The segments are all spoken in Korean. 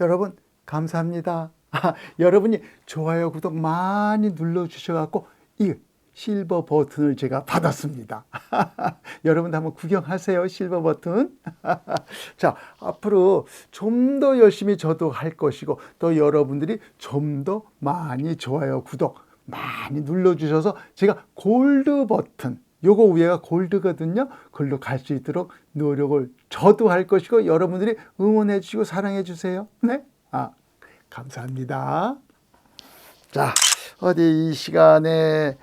여러분 감사합니다. 아, 여러분이 좋아요, 구독 많이 눌러 주셔갖고 이 실버 버튼을 제가 받았습니다. 여러분도 한번 구경하세요, 실버 버튼. 자, 앞으로 좀 더 열심히 저도 할 것이고 또 여러분들이 좀 더 많이 좋아요, 구독 많이 눌러 주셔서 제가 골드 버튼 요거 위에가 골드거든요. 그걸로 갈 수 있도록 노력을 저도 할 것이고 여러분들이 응원해 주시고 사랑해 주세요. 네? 아, 감사합니다. 자, 어디 이 시간에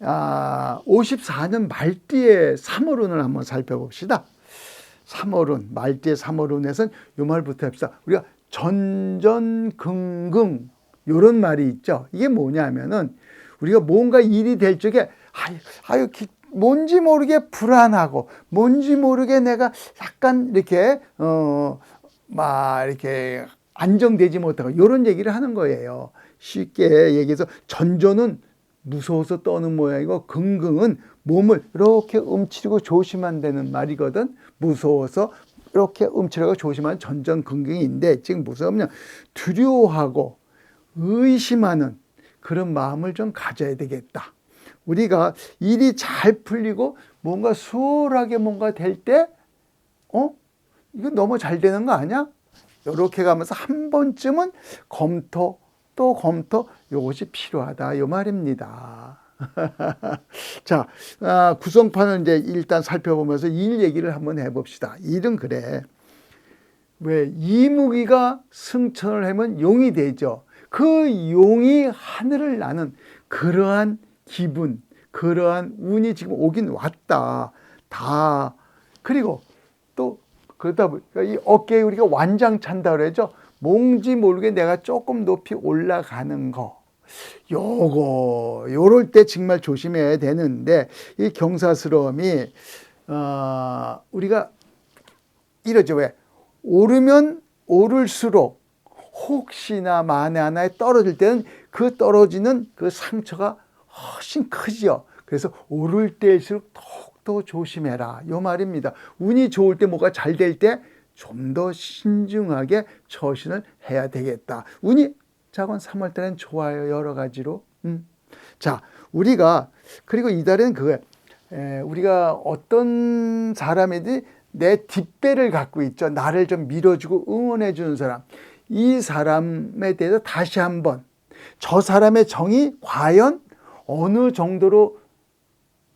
아, 54년 말띠의 3월운을 한번 살펴봅시다. 3월운, 말띠의 3월운에서는 요 말부터 합시다. 우리가 전전긍긍 요런 말이 있죠. 이게 뭐냐면은 우리가 뭔가 일이 될 적에 아유, 아유 기, 뭔지 모르게 불안하고 뭔지 모르게 내가 약간 이렇게 어 막 이렇게 안정되지 못하고 이런 얘기를 하는 거예요. 쉽게 얘기해서 전전은 무서워서 떠는 모양이고 긍긍은 몸을 이렇게 움츠리고 조심한 되는 말이거든. 무서워서 이렇게 움츠리고 조심하는 전전긍긍인데 지금 무서우면 두려워하고 의심하는 그런 마음을 좀 가져야 되겠다. 우리가 일이 잘 풀리고 뭔가 수월하게 뭔가 될 때, 어? 이거 너무 잘 되는 거 아니야? 이렇게 가면서 한 번쯤은 검토, 또 검토, 이것이 필요하다. 요 말입니다. 자, 아, 구성판을 이제 일단 살펴보면서 일 얘기를 한번 해봅시다. 일은 그래. 왜 이무기가 승천을 하면 용이 되죠. 그 용이 하늘을 나는 그러한 기분, 그러한 운이 지금 오긴 왔다. 다. 그리고 또 그러다 보니까 이 어깨에 우리가 완장 찬다 그러죠. 뭔지 모르게 내가 조금 높이 올라가는 거. 요거 요럴 때 정말 조심해야 되는데 이 경사스러움이 어, 우리가 이러죠 왜 오르면 오를수록 혹시나 만에 하나에 떨어질 때는 그 떨어지는 그 상처가 훨씬 크지요. 그래서 오를 때일수록 더욱더 조심해라. 요 말입니다. 운이 좋을 때 뭐가 잘 될 때 좀 더 신중하게 처신을 해야 되겠다. 운이 자건 3월 달엔 좋아요. 여러 가지로. 음. 자, 우리가 그리고 이달에는 그거야. 에, 우리가 어떤 사람이든 내 뒷배를 갖고 있죠. 나를 좀 밀어주고 응원해 주는 사람. 이 사람에 대해서 다시 한번 저 사람의 정이 과연 어느 정도로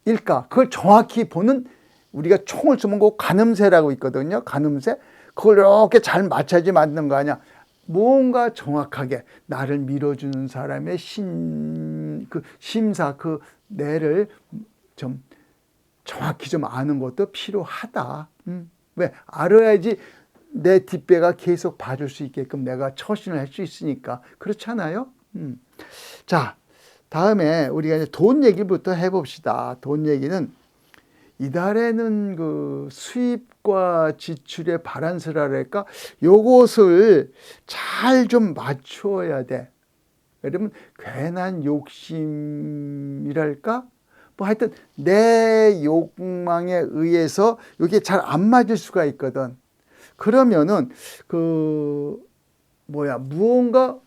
일까? 그걸 정확히 보는 우리가 총을 쏘면 그 가늠새라고 있거든요. 가늠새. 그걸 이렇게 잘 맞춰야지 맞는 거 아니야. 뭔가 정확하게 나를 밀어주는 사람의 신, 그 심사, 그 뇌를 좀 정확히 좀 아는 것도 필요하다. 음. 왜? 알아야지 내 뒷배가 계속 봐줄 수 있게끔 내가 처신을 할 수 있으니까. 그렇잖아요? 음. 자, 다음에 우리가 이제 돈 얘기부터 해봅시다. 돈 얘기는 이달에는 그 수입과 지출의 바란스랄까 요것을 잘 좀 맞추어야 돼. 여러분 괜한 욕심이랄까? 뭐 하여튼 내 욕망에 의해서 이게 잘 안 맞을 수가 있거든. 그러면은 그 뭐야 무언가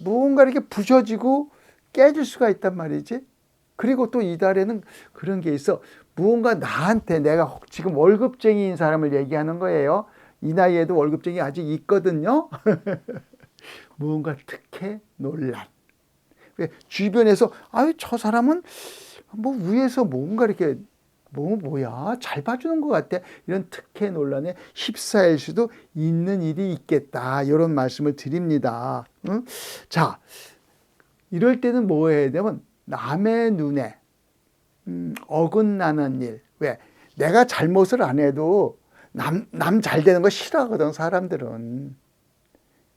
무언가 이렇게 부셔지고 깨질 수가 있단 말이지. 그리고 또 이달에는 그런 게 있어. 무언가 나한테 내가 지금 월급쟁이인 사람을 얘기하는 거예요. 이 나이에도 월급쟁이 아직 있거든요. 무언가 특혜 논란. 주변에서 아유 저 사람은 뭐 위에서 뭔가 이렇게 뭐 뭐야 잘 봐주는 것 같아 이런 특혜 논란에 휩싸일 수도 있는 일이 있겠다 이런 말씀을 드립니다. 응? 자 이럴 때는 뭐 해야 되면 남의 눈에 음, 어긋나는 일. 왜? 내가 잘못을 안 해도 남, 남 잘 되는 거 싫어하거든, 사람들은.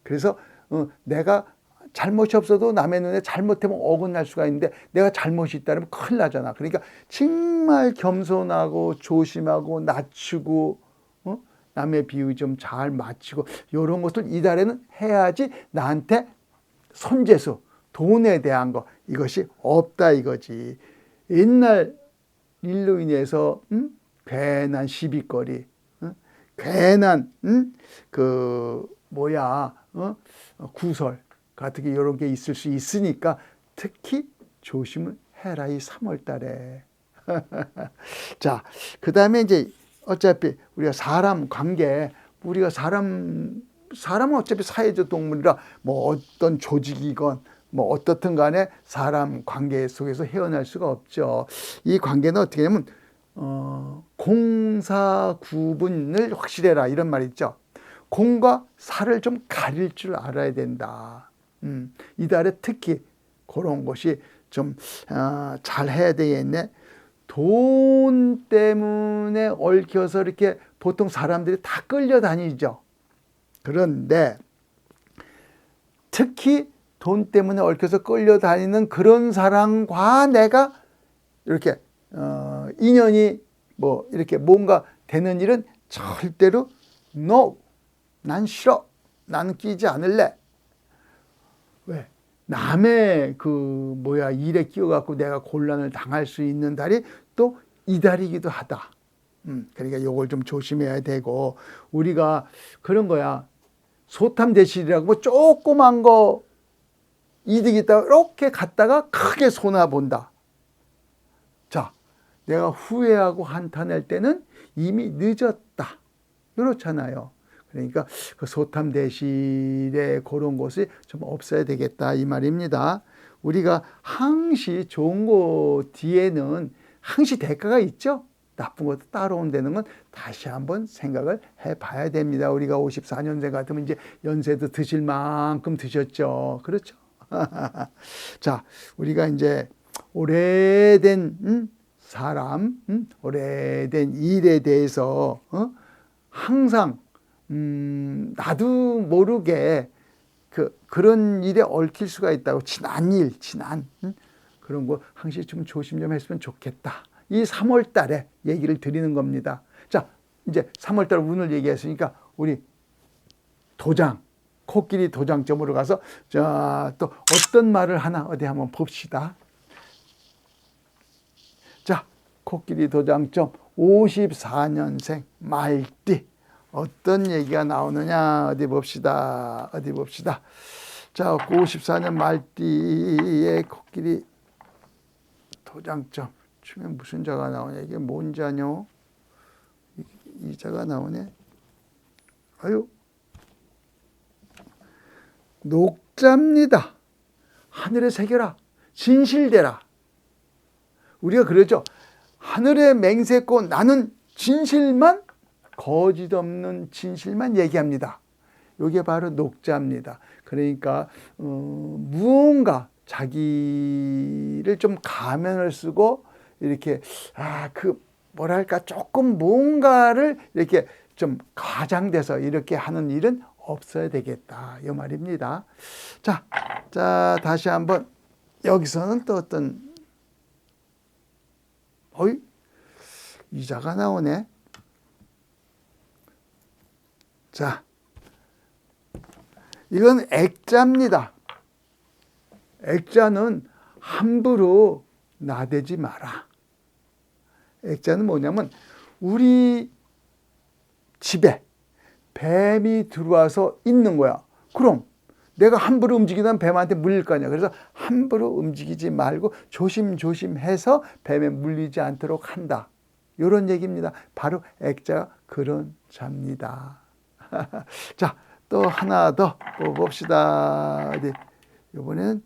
그래서 어, 내가 잘못이 없어도 남의 눈에 잘못하면 어긋날 수가 있는데 내가 잘못이 있다면 큰일 나잖아. 그러니까 정말 겸손하고 조심하고 낮추고 어? 남의 비유 좀잘 맞추고 이런 것을 이달에는 해야지 나한테 손재수 돈에 대한 거 이것이 없다 이거지. 옛날 일로 인해서 음? 괜한 시비거리, 음? 괜한 음? 그 뭐야 어? 어, 구설 같은 게 이런 게 있을 수 있으니까 특히 조심을 해라 이 3월 달에. 자, 그 다음에 이제 어차피 우리가 사람 관계, 우리가 사람, 사람은 어차피 사회적 동물이라 뭐 어떤 조직이건 뭐 어떻든 간에 사람 관계 속에서 헤어날 수가 없죠. 이 관계는 어떻게 되냐면, 어, 공사 구분을 확실해라 이런 말이 있죠. 공과 사를 좀 가릴 줄 알아야 된다. 음, 이달에 특히 그런 것이 좀, 어, 잘 해야 되겠네. 돈 때문에 얽혀서 이렇게 보통 사람들이 다 끌려다니죠. 그런데 특히 돈 때문에 얽혀서 끌려다니는 그런 사람과 내가 이렇게 어, 인연이 뭐 이렇게 뭔가 되는 일은 절대로 no, 난 싫어, 나는 끼지 않을래. 왜? 남의 그 뭐야 일에 끼어갖고 내가 곤란을 당할 수 있는 달이 또 이달이기도 하다. 음, 그러니까 요걸 좀 조심해야 되고 우리가 그런 거야. 소탐 대실이라고 뭐 조그만 거 이득 있다가 이렇게 갔다가 크게 손해 본다. 자, 내가 후회하고 한탄할 때는 이미 늦었다. 그렇잖아요. 그러니까 그 소탐 대실의 그런 것이 좀 없어야 되겠다 이 말입니다. 우리가 항시 좋은 거 뒤에는 항시 대가가 있죠. 나쁜 것도 따라온다는 건 다시 한번 생각을 해봐야 됩니다. 우리가 54년생 같으면 이제 연세도 드실 만큼 드셨죠. 그렇죠? 자, 우리가 이제 오래된 음, 사람, 음, 오래된 일에 대해서 어? 항상 음, 나도 모르게 그 그런 일에 얽힐 수가 있다고 지난 일, 지난 음? 그런 거 항상 좀 조심 좀 했으면 좋겠다. 이 3월 달에 얘기를 드리는 겁니다. 자, 이제 3월 달 운을 얘기했으니까 우리 도장, 코끼리 도장점으로 가서 자, 또 어떤 말을 하나 어디 한번 봅시다. 자, 코끼리 도장점 54년생 말띠. 어떤 얘기가 나오느냐 어디 봅시다. 어디 봅시다. 자, 54년 말띠의 코끼리 도장점 치면 무슨 자가 나오냐? 이게 뭔? 이, 이 자가 나오네. 아유. 녹자입니다. 하늘에 새겨라. 진실되라. 우리가 그러죠. 하늘에 맹세코 나는 진실만 거짓 없는 진실만 얘기합니다. 이게 바로 녹자입니다. 그러니까 어, 무언가 자기를 좀 가면을 쓰고 이렇게 아 그 뭐랄까 조금 뭔가를 이렇게 좀 과장돼서 이렇게 하는 일은 없어야 되겠다 이 말입니다. 자, 자 다시 한번 여기서는 또 어떤 어이 이자가 나오네. 자, 이건 액자입니다. 액자는 함부로 나대지 마라. 액자는 뭐냐면 우리 집에 뱀이 들어와서 있는 거야. 그럼 내가 함부로 움직이면 뱀한테 물릴 거 아니야. 그래서 함부로 움직이지 말고 조심조심해서 뱀에 물리지 않도록 한다. 이런 얘기입니다. 바로 액자가 그런 자입니다. 자, 또 하나 더 뽑아봅시다. 어디, 이번에는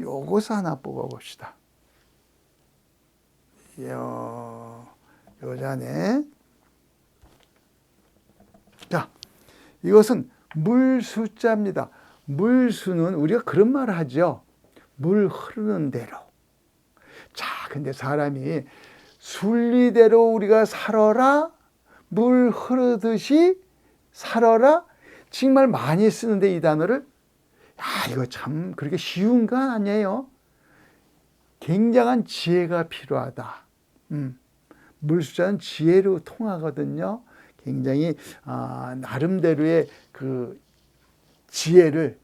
요것을 하나 뽑아봅시다. 요, 요자네. 자, 이것은 물수자입니다. 물 수는 우리가 그런 말을 하죠. 물 흐르는 대로. 자, 근데 사람이 순리대로 우리가 살아라, 물 흐르듯이 살아라, 정말 많이 쓰는데 이 단어를, 야, 이거 참 그렇게 쉬운 거 아니에요. 굉장한 지혜가 필요하다. 음, 물수자는 지혜로 통하거든요. 굉장히 아, 나름대로의 그 지혜를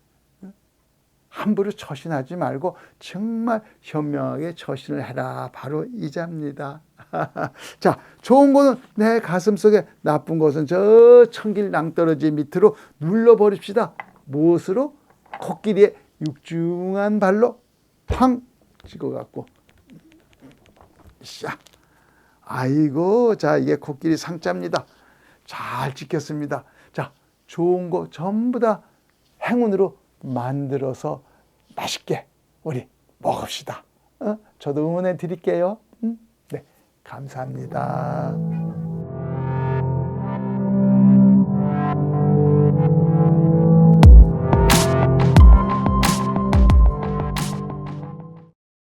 함부로 처신하지 말고 정말 현명하게 처신을 해라. 바로 이 자입니다. 자, 좋은 거는 내 가슴 속에 나쁜 것은 저 천길 낭떠러지 밑으로 눌러버립시다. 무엇으로 코끼리의 육중한 발로 팡 찍어갖고 샤 아이고 자 이게 코끼리 상자입니다 잘 찍혔습니다 자 좋은 거 전부 다 행운으로 만들어서 맛있게 우리 먹읍시다 어? 저도 응원해 드릴게요 음? 네 감사합니다.